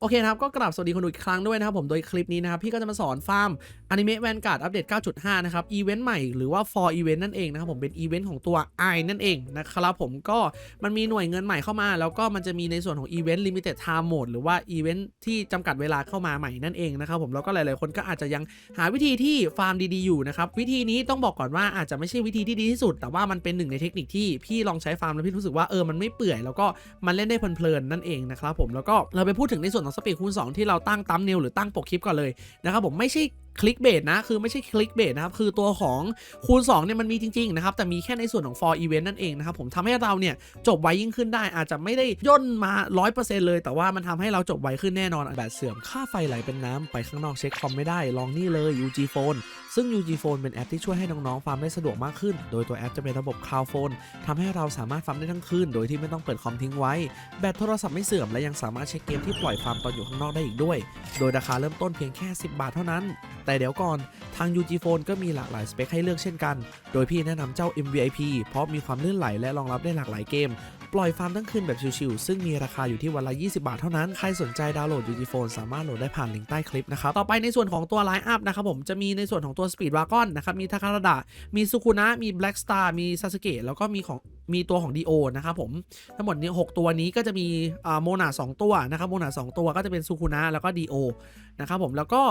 โอเคครับ ก็กราบสวัสดีคนดูอีกครั้งด้วยนะครับผมโดยคลิปนี้นะครับ พี่ก็จะมาสอนฟาร์มอนิเมะแวนการ์ดอัปเดต 9.5 นะครับ อีเวนต์ใหม่หรือว่า for event นั่นเองนะครับผมเป็นอีเวนต์ของตัว i นั่นเองนะครับผมก็มันมีหน่วยเงินใหม่เข้ามา แล้วก็มันจะมีในส่วนของอีเวนต์ limited time mode หรือว่าอีเวนต์ที่จำกัดเวลาเข้ามาใหม่นั่นเองนะครับผมแล้วก็หลาย ๆ คนก็อาจจะยังหาวิธีที่ฟาร์มดี ๆ อยู่นะครับวิธีนี้ต้องบอกก่อนว่าอาจจะไม่ใช่วิธีที่ดีที่สุด แต่ว่ามันเป็นหนึ่งในเทคนิคที่พี่ลองใช้ฟาร์มแล้วพี่รู้สึกว่าเออมันไม่เปื่อยแล้วก็มันเล่นได้เพลินๆนั่นเองนะครับผมแล้วก็เราไปพูดถึงในส่วนของสปีดคูณ2ที่เราตั้งตั้มเนลหรือตั้งปกคลิปก่อนเลยนะครับผมไม่ใช่ คลิกเบสนะ คือไม่ใช่คลิกเบสนะครับ คือตัวของคูณ2เนี่ยมันมีจริงๆนะครับ แต่มีแค่ในส่วนของ for event นั่นเองนะครับ ผมทำให้เราเนี่ยจบไวยิ่งขึ้นได้ อาจจะไม่ได้ย่นมา 100%เลย แต่ว่ามันทำให้เราจบไวขึ้นแน่นอนแบตเสื่อมค่าไฟไหลเป็นน้ำไปข้างนอกเช็คคอมไม่ได้ ลองนี่เลย UG Phone ซึ่ง UG Phone เป็นแอปที่ช่วยให้น้องๆฟาร์มได้สะดวกมากขึ้น โดยตัวแอปจะเป็นระบบ Cloud Phone ทำให้เราสามารถฟาร์มได้ทั้งคืน โดยที่ไม่ต้องเปิดคอมทิ้งไว้ แบตโทรศัพท์ไม่เสื่อมและยังสามารถเช็คเกมที่ปล่อยฟาร์มตอนอยู่ข้างนอกได้อีกด้วย โดยราคาเริ่มต้นเพียงแค่ 10 บาทเท่านั้นแต่เดี๋ยวก่อนทาง UG Phone ก็มีหลากหลายสเปคให้เลือกเช่นกัน โดยพี่แนะนำเจ้า MVIP เพราะมีความลื่นไหลและรองรับได้หลากหลายเกม ปล่อยฟาร์มทั้งคืนแบบชิวๆซึ่งมีราคาอยู่ที่วันละ 20 บาทเท่านั้น ใครสนใจดาวน์โหลด UG Phone สามารถโหลดได้ผ่านลิงก์ใต้คลิปนะครับ ต่อไปในส่วนของตัวไลน์อัพนะครับผมจะมีในส่วนของตัว Speed Wagon นะครับมีทาคาราดะมีซุคุนะมี Black Star มีซาสึเกะแล้วก็มีของ มีตัวของ DO นะครับผมทั้งหมดนี้ 6 ตัวนี้ก็จะมีโมนา2ตัวนะครับโมนา2ตัวก็จะเป็นซูคุนะแล้วก็ DO นะครับผมแล้วก็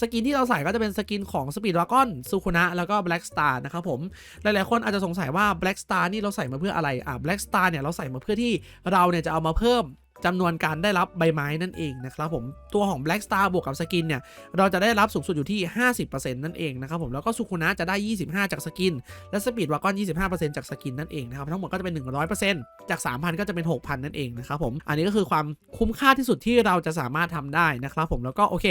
สกินที่เราใส่ก็จะเป็นสกินของ Speed Wagon ซุคุนะแล้วก็ Black Star นะครับผมหลายๆคนอาจจะสงสัยว่า Black Star นี่เราใส่มาเพื่ออะไรอ่า Black Star เนี่ยเราใส่มาเพื่อที่เราเนี่ยจะเอามาเพิ่ม จำนวนการได้รับใบไม้นั่นเองนะครับผมตัวของ Black Star บวกกับสกินเนี่ยเราจะได้รับสูงสุดอยู่ที่ 50%นั่นเองนะครับผมแล้วก็สุคุนะจะได้ 25 จากสกิน และสปีดวากอน 25%จากสกินนั่นเองนะครับทั้งหมดก็จะเป็น 100%จาก 3,000 ก็จะเป็น 6,000 นั่นเองนะครับผมอันนี้ก็คือความคุ้มค่าที่สุดที่เราจะสามารถทำได้นะครับผมแล้วก็โอเค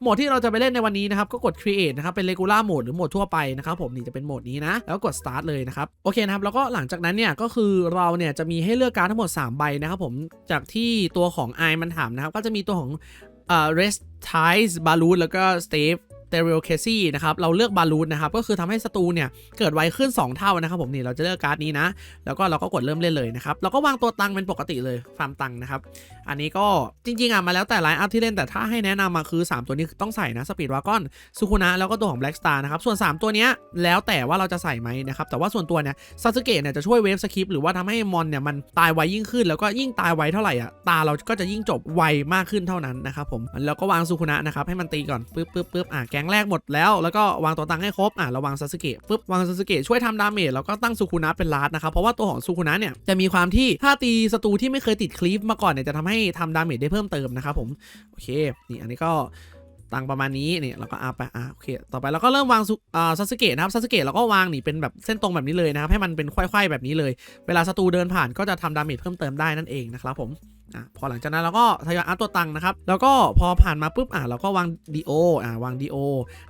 โหมดที่เราจะไปเล่นในวันนี้นะครับก็กด create นะครับเป็น regular mode หรือโหมดทั่วไปนะครับผมนี่จะเป็นโหมดนี้นะแล้วกด start เลยนะครับโอเคนะครับแล้วก็หลังจากนั้นเนี่ยก็คือเราเนี่ยจะมีให้เลือกการทั้งหมด 3 ใบนะครับผมจากทที่ตัวของไอมันถามนะครับ ก็จะมีตัวของเอ่อเรตไทส์บาลูดแล้วก็สเตฟเตเรลเคซี่นะครับ เราเลือกบาลูดนะครับ ก็คือทำให้ศัตรูเนี่ย เกิดไวขึ้น 2 เท่านะครับผมนี่เราจะเลือกการ์ดนี้นะ แล้วก็เราก็กดเริ่มเล่นเลยนะครับ เราก็วางตัวตังเป็นปกติเลยฟาร์มตังนะครับ อันนี้ก็จริงๆอะมาแล้วแต่ไลน์อัพที่เล่นแต่ถ้าให้แนะนำมาคือ 3 ตัวนี้ต้องใส่นะสปีดวากอนซูคุนะแล้วก็ตัวของ Black Star นะครับส่วน 3 ตัวเนี้ยแล้วแต่ว่าเราจะใส่ไหมนะครับแต่ว่าส่วนตัวเนี่ยซาสึเกะเนี่ยจะช่วยเวฟสคริปหรือว่าทำให้มอนเนี่ยมันตายไวยิ่งขึ้น แล้วก็ยิ่งตายไวเท่าไหร่อะตาเราก็จะยิ่งจบไวมากขึ้นเท่านั้นนะครับผมแล้วก็วางซูคุนะนะครับให้มันตีก่อนปึ๊บปึ๊บปึ๊บอะแก๊งแรกหมดแล้วแล้วก็วางตัวตังให้ครบอะเราวางซาสึเกะปึ๊บวางซาสึเกะช่วยทำดาเมจแล้วก็ตั้งซูคุนะเป็นลาดนะครับเพราะว่าตัวของซูคุนะเนี่ยจะมีความที่ถ้าตีศัตรูที่ไม่เคยติดคลีฟมาก่อนเนี่ยจะทำให้ทำดาเมจได้เพิ่มเติมนะครับผมโอเคนี่อันนี้ก็ตังประมาณนี้นี่เราก็อัพไปอะโอเคต่อไปเราก็เริ่มวางซูอ่าซาสึเกะนะครับซาสึเกะเราก็วางนี่เป็นแบบเส้นตรงแบบนี้เลยนะครับให้มันเป็นไขว้ๆแบบนี้เลย เวลาศัตรูเดินผ่านก็จะทำดาเมจเพิ่มเติมได้นั่นเองนะครับผม อะพอหลังจากนั้นเราก็ทยอยอัพตัวตังค์นะครับ แล้วก็พอผ่านมาปุ๊บอะเราก็วางดีโออะวางดีโอ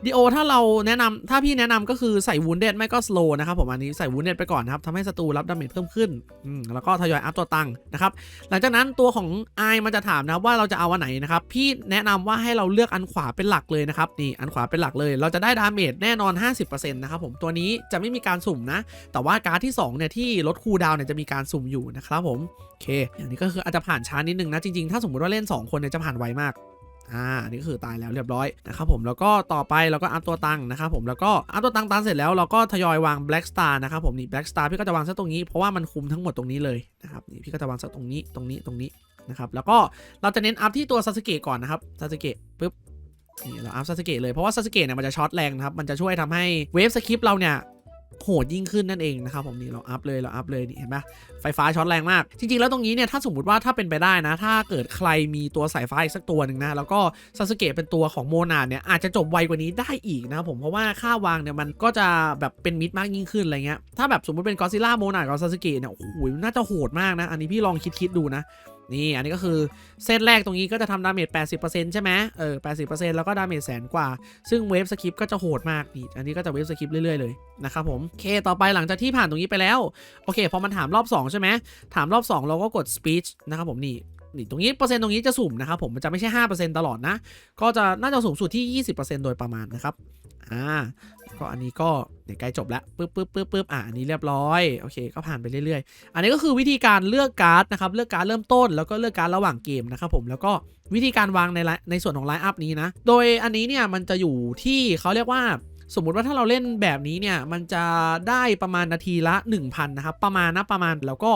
ดีโอถ้าเราแนะนำถ้าพี่แนะนำก็คือใส่วูนเดดไม่ก็สโลนะครับผมอันนี้ใส่วูนเดดไปก่อนนะครับทำให้ศัตรูรับดาเมจเพิ่มขึ้นอืมแล้วก็ทยอยอัพตัวตังค์นะครับหลังจากนั้นตัวของไอมันจะถามนะครับว่าเราจะเอาอันไหนนะครับพี่แนะนำว่าให้เราเลือกอันขวาเป็นหลักเลยนะครับนี่อันขวาเป็นหลักเลย เราจะได้ดาเมจแน่นอน 50%นะครับผมตัวนี้จะไม่มีการสุ่มนะ แต่ว่าการที่2เนี่ยที่ลดคูดาวเนี่ยจะมีการสุ่มอยู่นะครับผมโอเค อย่างนี้ก็คืออาจจะผ่านช้านิดนึงนะจริงๆ ถ้าสมมติว่าเล่น 2 คนเนี่ยจะผ่านไวมากอ่านนี้ก็คือตายแล้วเรียบร้อยนะครับผมแล้วก็ต่อไปเราก็อัพตัวตังค์นะครับผมแล้วก็อัพตัวตังค์ตันเสร็จแล้วเราก็ทยอยวาง Black Star นะครับผมนี่ Black Star พี่ก็จะวางซะตรงนี้เพราะว่ามันคุมทั้งหมดตรงนี้เลยนะครับนี่พี่ก็จะวางซะตรงนี้ตรงนี้ตรงนี้นะครับแล้วก็เราจะเน้นอัพที่ตัวซาสึเกะก่อนนะครับซาสึเกะปุ๊บนี่เราอัพซาสึเกะเลยเพราะว่าซาสึเกะเนี่ยมันจะช็อตแรงนะครับมันจะช่วยทำให้เวฟสคริปเราเนี่ย โหดยิ่งขึ้นนั่นเองนะครับผมนี่เราอัพเลยเราอัพเลยนี่เห็นปะไฟฟ้าช็อตแรงมาก จริงๆ แล้วตรงนี้เนี่ยถ้าสมมติว่าถ้าเป็นไปได้นะ ถ้าเกิดใครมีตัวสายฟ้าอีกสักตัวหนึ่งนะ แล้วก็ซาสึเกะเป็นตัวของโมนาเนี่ยอาจจะจบไวกว่านี้ได้อีกนะผมเพราะว่าค่าวางเนี่ยมันก็จะแบบเป็นมิดมากยิ่งขึ้นอะไรเงี้ยถ้าแบบสมมติเป็นกอซิล่าโมนากับซาสึเกะเนี่ยโอ้โหน่าจะโหดมากนะ อันนี้พี่ลองคิดๆดูนะ นี่อันนี้ก็คือเซตแรกตรงนี้ก็จะทำดาเมจ 80%ใช่ไหมเออ 80%แล้วก็ดาเมจแสนกว่า ซึ่งเวฟสคริปก็จะโหดมากนี่อันนี้ก็จะเวฟสคริปเรื่อยๆเลยนะครับผมโอเคต่อไปหลังจากที่ผ่านตรงนี้ไปแล้ว โอเคพอมันถามรอบ 2 ใช่ไหมถามรอบ 2 เราก็กด speech นะครับผมนี่นี่ตรงนี้เปอร์เซ็นต์ตรงนี้จะสุ่มนะครับผมมันจะไม่ใช่5%ตลอดนะ ก็จะน่าจะสูงสุดที่ 20%โดยประมาณนะครับอ่าก็อันนี้ก็ เนี่ยใกล้จบแล้วปึ๊บปึ๊บปึ๊บปึ๊บอะอันนี้เรียบร้อยโอเคก็ผ่านไปเรื่อยๆ อันนี้ก็คือวิธีการเลือกการ์ดนะครับเลือกการ์ดเริ่มต้นแล้วก็เลือกการ์ดระหว่างเกมนะครับผมแล้วก็วิธีการวางในไลในส่วนของไลน์อัพนี้นะโดยอันนี้เนี่ยมันจะอยู่ที่เขาเรียกว่าสมมุติว่าถ้าเราเล่นแบบนี้เนี่ย มันจะได้ประมาณนาทีละ 1,000 นะครับ ประมาณนะประมาณแล้วก็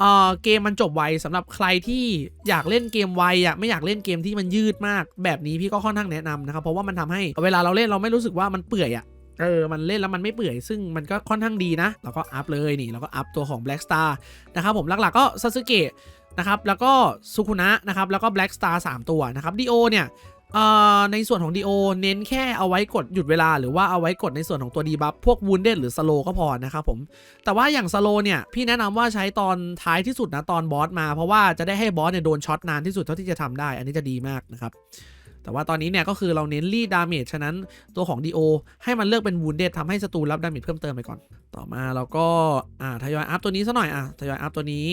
เออเกมมันจบไวสำหรับใครที่อยากเล่นเกมไวอะไม่อยากเล่นเกมที่มันยืดมาก แบบนี้พี่ก็ค่อนข้างแนะนำนะครับ เพราะว่ามันทำให้เวลาเราเล่นเราไม่รู้สึกว่ามันเปื่อยอะ เออ มันเล่นแล้วมันไม่เปื่อยซึ่งมันก็ค่อนข้างดีนะ เราก็อัพเลยนี่เราก็อัพตัวของ Black Star นะครับผมหลักๆก็ซาสึเกะนะครับแล้วก็ซุคุนะนะครับแล้วก็ Black Star 3 ตัวนะครับดีโอเนี่ยเอ่อในส่วนของ DO เน้นแค่เอาไว้กดหยุดเวลา หรือว่าเอาไว้กดในส่วนของตัวดีบัฟพวก Wounded หรือ Slow ก็พอนะครับผม แต่ว่าอย่าง Slow เนี่ย พี่แนะนำว่าใช้ตอนท้ายที่สุดนะ ตอนบอสมาเพราะว่าจะได้ให้บอสเนี่ยโดนช็อตนานที่สุดเท่าที่จะทำได้ อันนี้จะดีมากนะครับ แต่ว่าตอนนี้เนี่ยก็คือเราเน้นรีดาเมจฉะนั้นตัวของ DO ให้มันเลือกเป็นวูนเดททำให้ศัตรูรับดาเมจเพิ่มเติมไปก่อน ต่อมาเราก็อ่าทยอยอัพตัวนี้ซะหน่อยอะทยอยอัพตัวนี้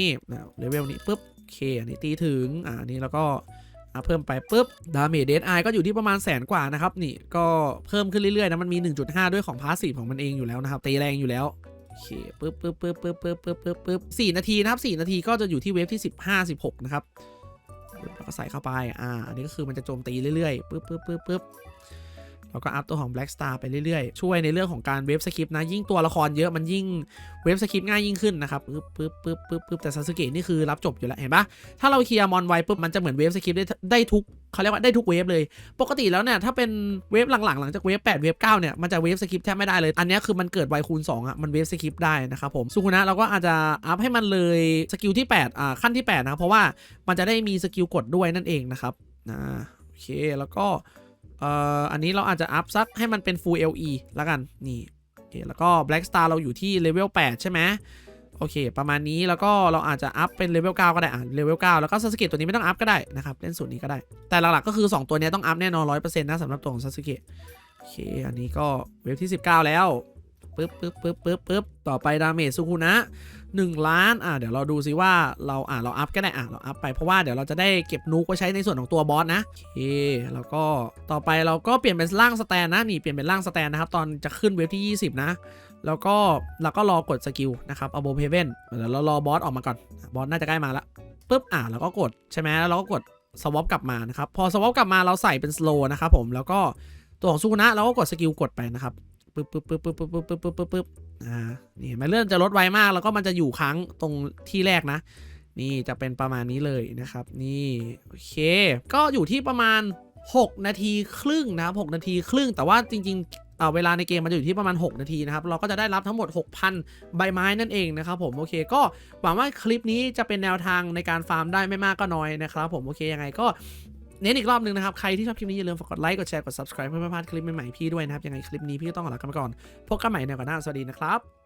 เลเวลนี้ปุ๊บโอเคอันนี้ตีถึงอ่านี้แล้วก็อะเพิ่มไปปุ๊บดาเมจเดทไอก็อยู่ที่ประมาณแสนกว่านะครับนี่ก็เพิ่มขึ้นเรื่อยๆนะมันมี 1.5 ด้วยของพาสีของมันเองอยู่แล้วนะครับตีแรงอยู่แล้วโอเคปุ๊บปุ๊บปุ๊บปุ๊บปุ๊บปุ๊บปุ๊บสี่นาทีนะครับสี่นาทีก็จะอยู่ที่เวฟที่ 15 16 นะครับ แล้วก็ใส่เข้าไป อ่า อันนี้ก็คือมันจะโจมตีเรื่อยๆ ปึ๊บปึ๊บปึ๊บปึ๊บ แล้วก็อัพตัวของ Black Star ไปเรื่อยๆ ช่วยในเรื่องของการเวฟสคริปต์นะ ยิ่งตัวละครเยอะมันยิ่งเวฟสคริปต์ง่ายยิ่งขึ้นนะครับปึ๊บปึ๊บปึ๊บปึ๊บปึ๊บแต่ซาสึเกะนี่คือรับจบอยู่แล้วเห็นปะถ้าเราเคลียร์มอนไวปุ๊บมันจะเหมือนเวฟสคริปต์ได้ได้ทุกเขาเรียกว่าได้ทุกเวฟเลย ปกติแล้วเนี่ยถ้าเป็นเวฟหลังๆ หลังจากเวฟ8เวฟ9เนี่ยมันจะเวฟสคริปต์แทบไม่ได้เลย อันนี้คือมันเกิดไวคูณ2อะมันเวฟสคริปต์ได้นะครับผมสุคุนะเราก็อาจจะอัพให้มันเลยสกิลที่8อ่าขั้นที่8นะครับเพราะว่ามันจะได้มีสกิลกดด้วยนั่นเองนะครับนะโอเคแล้วก็ เอ่ออันนี้เราอาจจะอัพสักให้มันเป็น full LE แล้วกันนี่โอเคแล้วก็ Black Star เราอยู่ที่เลเวล8ใช่ไหมโอเค ประมาณนี้แล้วก็เราอาจจะอัพเป็นเลเวล9ก็ได้อะเลเวล9แล้วก็ซัสเกตตัวนี้ไม่ต้องอัพก็ได้นะครับเล่นสูตรนี้ก็ได้ แต่หลักๆก็คือ 2 ตัวนี้ต้องอัพแน่นอน100%นะสำหรับตัวของซัสเกตโอเค อันนี้ก็เวฟที่ 19 แล้ว ปึ๊บปึ๊บปึ๊บปึ๊บปึ๊บต่อไปดาเมจซูคุนะ1 ล้าน อะเดี๋ยวเราดูซิว่าเราอะเราอัพก็ได้อะเราอัพไปเพราะว่าเดี๋ยวเราจะได้เก็บนูกไว้ใช้ในส่วนของตัวบอสนะโอเคแล้วก็ต่อไปเราก็เปลี่ยนเป็นร่างสแตนนะนี่เปลี่ยนเป็นร่างสแตนนะครับตอนจะขึ้นเวฟที่ 20 นะ แล้วก็เราก็รอกดสกิลนะครับเอาโบเพเว่นเดี๋ยวเรารอบอสออกมาก่อนบอสน่าจะใกล้มาล้วปุ๊บอะแล้วก็กดใช่ไหมแล้วเราก็กดสวอปกลับมานะครับพอสวอปกลับมาเราใส่เป็นสโลนะครับผมแล้วก็ตัวของซูคุนะเราก็กดสกิลกดไปนะครับ ปึ๊บปึ๊บปึ๊บปึ๊บปึ๊บปึ๊บปึ๊บปึ๊บปึ๊บอ่านี่เห็นไหมเลื่อนจะลดไวมากแล้วก็มันจะอยู่ค้างตรงที่แรกนะ นี่จะเป็นประมาณนี้เลยนะครับ นี่โอเค ก็อยู่ที่ประมาณ 6 นาทีครึ่งนะครับ6นาทีครึ่งแต่ว่าจริงๆเอ่อเวลาในเกมมันจะอยู่ที่ประมาณ 6 นาทีนะครับ เราก็จะได้รับทั้งหมด 6,000 ใบไม้นั่นเองนะครับผมโอเค ก็หวังว่าคลิปนี้จะเป็นแนวทางในการฟาร์มได้ไม่มากก็น้อยนะครับผมโอเคยังไงก็ เน้นอีกรอบหนึ่งนะครับ ใครที่ชอบคลิปนี้อย่าลืมฝากกดไลค์ กดแชร์ กด subscribe เพื่อไม่พลาดคลิปใหม่ๆพี่ด้วยนะครับ ยังไงคลิปนี้พี่ก็ต้องขอลากันไปก่อน พบกันใหม่ในวันหน้า สวัสดีนะครับ